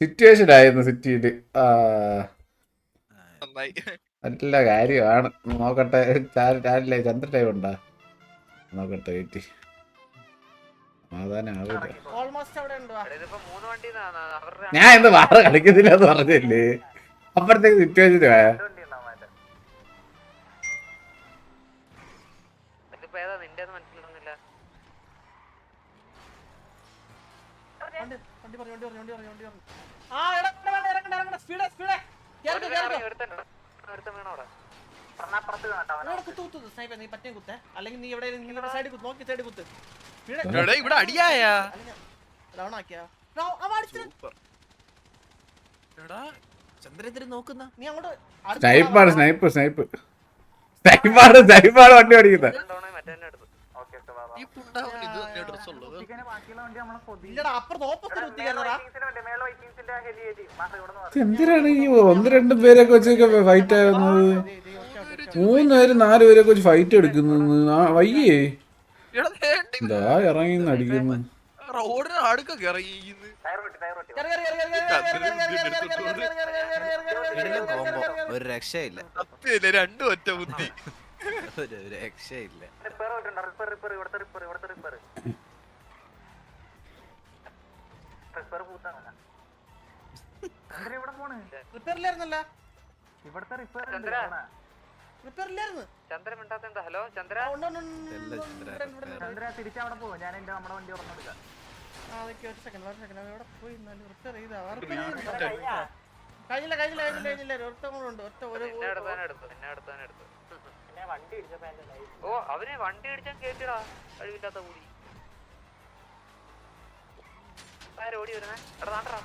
Situation ആയിരുന്നു സിറ്റിയിൽ നല്ല കാര്യമാണ്. നോക്കട്ടെ ചാരില്ലേ ചന്ദ്ര ടൈം ഉണ്ടാ? നോക്കട്ടെ വെയിറ്റ് സമാധാനം ആവില്ല ഓൾമോസ്റ്റ് അവിടെ ഉണ്ടോ ഇതിപ്പോ മൂന്ന് വണ്ടി അവരുടെ ഞാൻ എന്ത് വാറ കളിക്കുന്നില്ല എന്ന് പറഞ്ഞില്ലേ അപ്പഴത്തേക്ക് സിറ്റുവേഷൻ ഇതിപ്പോ അല്ലെങ്കിൽ നീ എവിടെ സൈഡിൽ കുത്ത് നോക്കി സൈഡിൽ കുത്ത്. സ്പീഡ് എടാ ഇവിടെ അടിയായ. സ്നൈപ്പാണ് സ്നൈപ്പ് സ്നൈപ്പ്. സ്നൈപ്പാണ് സ്നൈപ്പാണ് വണ്ടി ഓടിക്കുന്നത് എന്തിനാണ് ഈ ഒന്ന് രണ്ട് പേരൊക്കെ വെച്ചൊക്കെ ഫൈറ്റ് ആകുന്നത് മൂന്ന് പേര് നാല് പേരൊക്കെ വെച്ച് ഫൈറ്റ് എടുക്കുന്നു ആ വയ്യേ എന്താ ഇറങ്ങി അടിക്കുന്നു റോഡിന് അടുക്കൊക്കെ ഇറങ്ങിയിരിക്കുന്നു കോംബോ ഒരു രക്ഷയില്ല രണ്ടു രണ്ടും ഒറ്റ ബുദ്ധി ഒരു രക്ഷയില്ല ചന്ദ്ര. മിണ്ടാത്ത എന്താ? ഹലോ ചന്ദ്ര. ഉണ്ട്, ഉണ്ട്. repair. ആ, ഒരു പോയി എന്നാലും ചെയ്താ? repair ചെയ്തില്ല. കഴിഞ്ഞില്ല കഴിഞ്ഞില്ല കഴിഞ്ഞില്ല കഴിഞ്ഞില്ല. ഒറ്റ കൂടെ ഉണ്ട്. ഒറ്റ ഒരു എന്നെ എടുത്താൻ എടുത്തു എന്നെ എടുത്താൻ എടുത്തു. ഓ അവർ വണ്ടി ഇടിച്ചാൽ കേട്ടിടാ കഴിവില്ലാത്ത കൂടി. ഓടി വരുന്നേ? എടാ നാട്ടറാ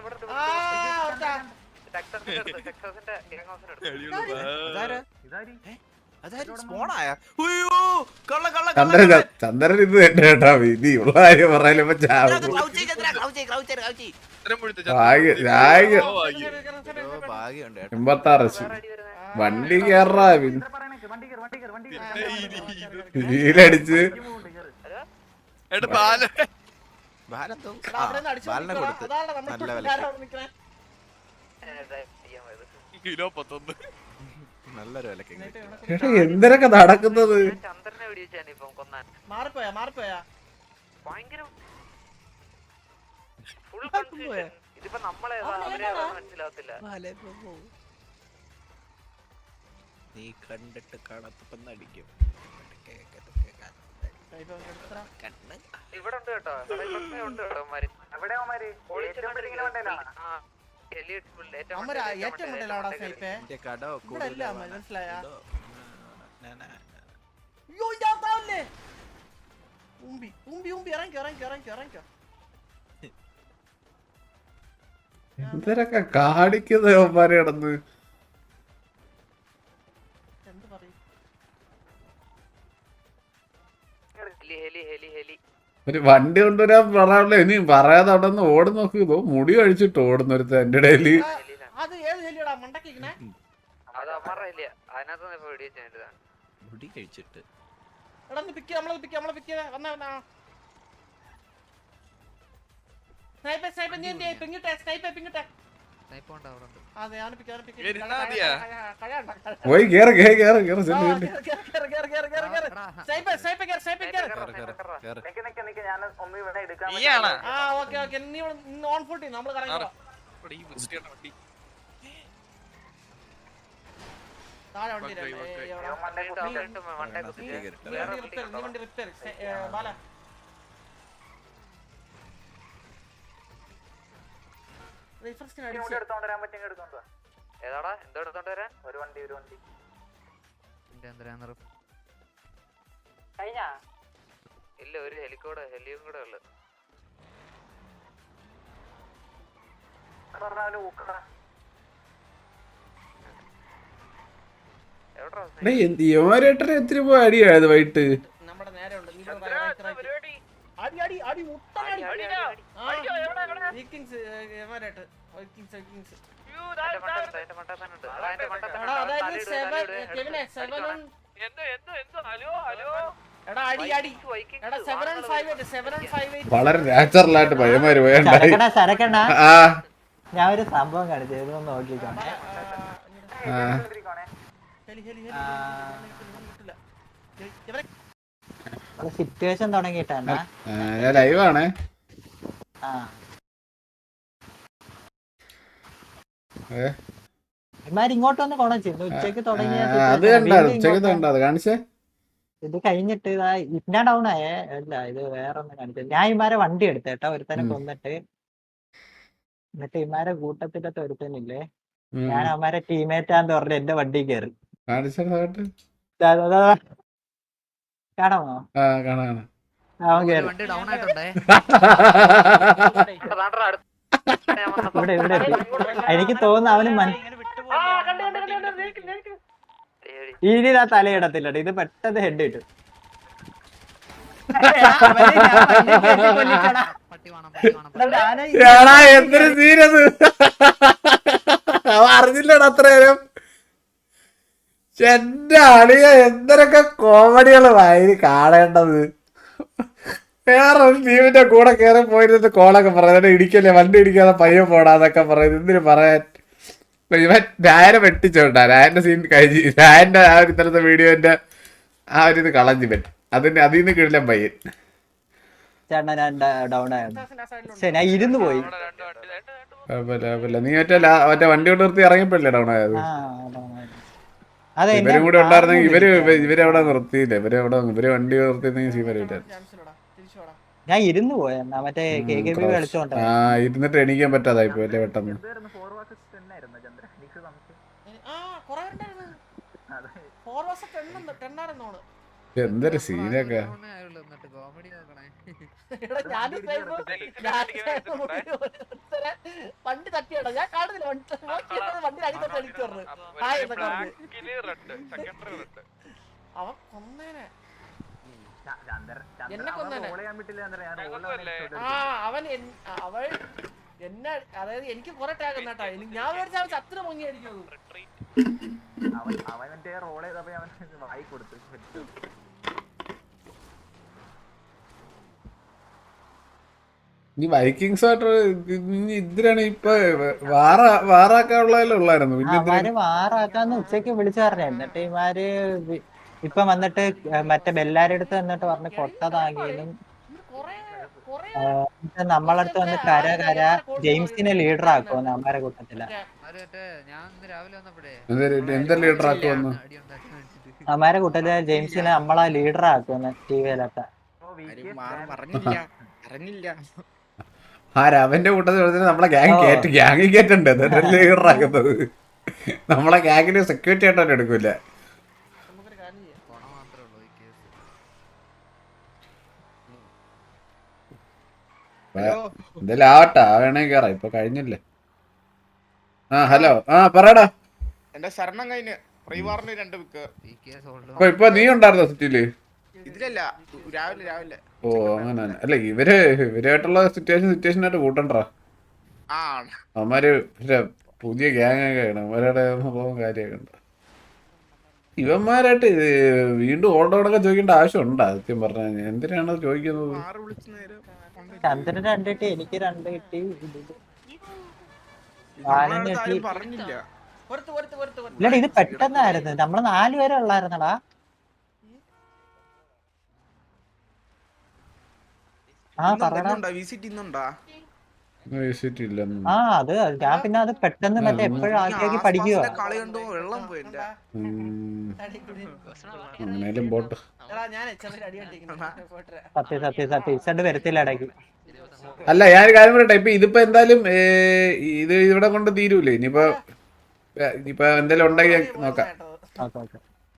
ഇവിടെ ചന്ദ്രൻ ഇത് കേട്ടാ വിധി. ഉള്ള കാര്യം പറയാലും ഭാഗ്യ എൺപത്താറ് വണ്ടി കേറാ. വീലടിച്ച് എന്തിനൊക്കെ നടക്കുന്നത്? മാറിപ്പോയാ മാറിപ്പോയാ. ഭയങ്കര ഫുൾ കൺഫ്യൂഷൻ ഇതിപ്പോ നമ്മളെ അവരേതാ മനസ്സിലാവത്തില്ല. നീ കണ്ടിട്ട് കാണത്തപ്പം അടിക്കും ഇപ്പൊ എടുത്തടാ. കണ്ണ്. ഇവിടെ ഉണ്ട് കേട്ടോ. ഉണ്ട് കേട്ടോ full ഏറ്റവും അമ്മ മണ്ടയിൽ ഏറ്റവും ഒരു വണ്ടി കൊണ്ടുവരാൻ പറയാനുള്ള ഇനി പറയാതെ അവിടെ നിന്ന് ഓടി നോക്കി. ഇതോ മുടി കഴിച്ചിട്ട് ഓടുന്ന ഒരു എന്റെ ഇടയിൽ ആ, അത് ഏത് ഹെലിയടാ മണ്ടക്കിക്കണേ അത് അമ്മറ ഇല്ല അതിനകത്ത് ഇപ്പൊ വെടിവെച്ചാ മുടി കഴിച്ചിട്ട്. എടാ ഒന്ന് പിക്ക് നമ്മളെ പിക്ക് നമ്മളെ പിക്ക്. വന്നാ വന്നാ. സ്നൈപ്പർ സ്നൈപ്പർ നീ എന്ത് പിങ്ങിട്ടെ സ്നൈപ്പർ പിങ്ങിട്ടെ പോയി കേറ് കേറ് കേറ് കേറ് ചെല്ലു ചെല്ലു വണ്ടി വണ്ടി കേറ് സ്നൈപ്പർ വേണ്ട, കുത്തി എടുത്തോണ്ട് വരാൻ നീ വണ്ടി വാ. നീ വണ്ടി റിപ്പയർ ബാല ഒരു വണ്ടി ഒരു വണ്ടി. എടുത്തോണ്ട് വരാൻ ഇല്ല ഒരു ഹെലിക്കോടെ ഹെലിയും കൂടെ ഉള്ളു. എത്തിരി പോയി അടിയായത് വൈകിട്ട് നമ്മുടെ നേരെ ഉണ്ട് നീ ഇവിടെ right, right, right. അടി അടി അടി മുട്ടൻ അടി അടി, അടി, അടി. വിക്കിങ്സ് എമാരായിട്ട് വിക്കിങ്സ് വിക്കിങ്സ് എടാ അതായത് സെവൻ കെവിനെ സെവൻ എയ്റ്റ് വളരെ നാച്ചുറൽ ആയിട്ട് പയ്യന്മാര് പോയണ്ടായി ഞാൻ ഒരു സംഭവം കാണിച്ചു ഇതൊന്ന് നോക്കിക്കോണേ ഇവരെ സിറ്റുവേഷൻ തുടങ്ങിയിട്ടാണ് ആ, ഞാൻ ലൈവാണേ ഇങ്ങോട്ട് വന്ന് കൊണച്ചിരുന്നു ഉച്ചയ്ക്ക് തുടങ്ങിയ അത് ഉച്ചയ്ക്ക് കാണിച്ചേ. ഇത് കഴിഞ്ഞിട്ട് ഇതാ ഇന്ന ഡൗൺ ആയേ. അല്ല ഇത് വേറെ ഒന്ന് കാണിച്ചത് ഞാൻ ഇമാരെ വണ്ടി എടുത്തു കേട്ടോ ഒരുത്തനെ. കൊന്നിട്ട്. എന്നിട്ട് ഇമാരെ കൂട്ടത്തിലത്തെ ഒരുത്തനില്ലേ? ഞാൻ അവന്മാരെ ടീമേറ്റാന്ന് പറഞ്ഞ എന്റെ വണ്ടി കയറി. കാണാമോ? ആ കാണാ കാണാ. അവൻ വണ്ടി ഡൗൺ ആയിട്ടുണ്ടേ? ഇവിടെ ഇവിടെ എനിക്ക് തോന്നുന്നു അവന് ഇനി തലയിടത്തില്ല ഇത് പെട്ടെന്ന് ഹെഡ് ഇട്ടു. പട്ടി വേണം പട്ടി വേണം എടാ എന്തൊരു സീനത് അവ അറിഞ്ഞില്ലടാ അത്ര നേരം എന്റെ അളിയ എന്തൊക്കെ കോമഡികളുമായി കാണേണ്ടത്? വേറെ ടീമിന്റെ കൂടെ കയറി പോയിരുന്നു കോളൊക്കെ പറയുന്നത്. ഇടിക്കല്ലേ വണ്ടി ഇടിക്കാതെ പയ്യൻ പോടാന്നൊക്കെ പറയുന്നത്. എന്തിനു പറയാൻ? ഇവൻ രായനെ വെട്ടിച്ചോണ്ടാ. രായന്റെ സീൻ കഴിഞ്ഞ് രായന്റെ ആ ഒരു ഇത്തരത്തെ വീഡിയോന്റെ ആ ഒരു ഇത് കളഞ്ഞു പറ്റും അതിന്റെ അതിൽ നിന്ന് കിടില്ല പയ്യൻ. ചേട്ടൻ ഞാൻ ഡൗൺ ആയിരുന്നു ഞാൻ ഇരുന്ന് പോയി. നീ മറ്റേ മറ്റേ വണ്ടി കൊണ്ട് നിർത്തി ഇറങ്ങിയപ്പോഴല്ലേ ഡൗൺ ആയത്. ഇവരും കൂടെ ഉണ്ടായിരുന്നെങ്കിൽ ഇവർ. ഇവരെ അവിടെ നിർത്തിയില്ല? ഇവരെ അവിടെ ഇവർ വണ്ടി നിർത്തിയിരുന്നെങ്കിൽ വാടാ ഞാൻ ഇരുന്ന് പോയെന്നാ മറ്റേ കെ കെ ബി കളിച്ചോണ്ട്. ആ ഇരുന്നിട്ട് എണീക്കാൻ പറ്റാതായി പോയല്ലേ പെട്ടെന്ന്. ആ കുറെ ഉണ്ടായിരുന്നു ഫോർ വർഷം ടെണ്ണ് ടെണ്ണായിരുന്നോണ് എന്തൊരു സീനൊക്കെ വണ്ടി തട്ടിയടാ. ഞാൻ കാണുന്നില്ല വണ്ടി വണ്ടി അടി തൊട്ട് അടിച്ചു അവൻ കൊന്നേനെ. എന്നെ കൊന്നേനെ. ആ അവൻ അവൾ എന്നെ അതായത് എനിക്ക് കുറെ ടാഗ് എന്നാട്ടാ ഞാൻ വിചാരിച്ച അവൻ ചത്തിന് മുങ്ങിയായിരിക്കും. ഈ വൈക്കിങ്സ് ആയിട്ട് ഇനി ഇതിലാണ് ഇപ്പൊ വാറ വാറാക്കാനുള്ളതല്ലേ ഉള്ളായിരുന്നു. പിന്നെ അവന്മാര് എന്തിനാ വാറാക്കാന്ന് ഉച്ചയ്ക്ക് വിളിച്ചു പറഞ്ഞു. എന്നിട്ട് ഇമാര് ഇപ്പൊ വന്നിട്ട് മറ്റേ ബെല്ലാരുടെ അടുത്ത് വന്നിട്ട് പറഞ്ഞ് കൊറേ എന്നിട്ട് നമ്മളടുത്ത് വന്ന് കര കര ജെയിംസിനെ ലീഡർ ആക്കോ നമ്മുടെ കൂട്ടത്തിൽ? എന്താ ലീഡർ ആക്കുമെന്ന് അമ്മമാരെ കൂട്ടത്തിൽ ജെയിംസിനെ നമ്മളെ ലീഡർ ആക്കുമെന്ന് ടി വിയിലൊക്കെ. ആരാ അവന്റെ കൂട്ടത്തിൽ നമ്മളെ ഗ്യാങ് കേറ്റ് ഗ്യാങ് കയറ്റണ്ടേ ലീഡർ ആക്കുന്നത്? നമ്മളെ ഗ്യാങ്ങിന് സെക്യൂരിറ്റി ആയിട്ടാണ് എടുക്കൂല നമുക്കൊരു കാര്യം ചെയ്യാം കൊണ മാത്രമേ ഉള്ളൂ ഈ കേസ് എന്തായാലും ആവട്ടെ ആവണേ കേറാം. ഇപ്പൊ കഴിഞ്ഞില്ലേ? ആ ഹലോ. ആ പറയടാ. എന്റെ ശരണം കഴിഞ്ഞ് പ്രീവാറിന് രണ്ട് വിക്ക്. അപ്പൊ ഇപ്പൊ നീ ഉണ്ടായിരുന്നോ സിറ്റിയിൽ? ഇതിലല്ല രാവിലെ രാവിലെ. ഓ അങ്ങനെ അല്ല ഇവർ ഇവരായിട്ടുള്ള സിറ്റുവേഷൻ സിറ്റുവേഷൻ ആയിട്ട് കൂട്ടണ്ടാ? ആ അവന്മാര് പുതിയ ഗ്യാങ് ഒക്കെ ആണ്. അവരുടെ സംഭവം കാര്യമൊക്കെ ഉണ്ട്. ഇവന്മാരായിട്ട് വീണ്ടും ഓൾഡോടൊക്കെ ചോദിക്കേണ്ട ആവശ്യം ഉണ്ടാ സത്യം പറഞ്ഞാൽ എന്തിനാണ് ചോദിക്കുന്നത്? ആറ് വിളിച്ച നേരം ചന്ദ്രൻ രണ്ട് കിട്ടി എനിക്ക് രണ്ട് കിട്ടി. ഇല്ലടി പറഞ്ഞില്ല. ഇല്ലടാ ഇത് പെട്ടെന്നായിരുന്നു. നമ്മൾ നാല് പേരെ ഉള്ളായിരുന്നടാ. ആ പറയടാ വിസിറ്റ് ഇന്നുണ്ടാ? ആ അത് ഞാൻ പിന്നെ അത് പെട്ടെന്ന് മറ്റേ എപ്പോഴും ആക്കിയാക്കി പഠിക്കുക കളി കണ്ടോ? വെള്ളം പോയില്ല. സത്യം സത്യം സത്യം. വരത്തില്ല ഇടയ്ക്ക്. അല്ല ഞാൻ ഒരു കാര്യം പറയട്ടെ. ഇപ്പൊ ഇതിപ്പോ എന്തായാലും ഇത് ഇവിടെ കൊണ്ട് തീരൂലേ? ഇനിയിപ്പോ ഇനിയിപ്പോ എന്തെങ്കിലും ഉണ്ടെങ്കിൽ നോക്കാം. Okay okay.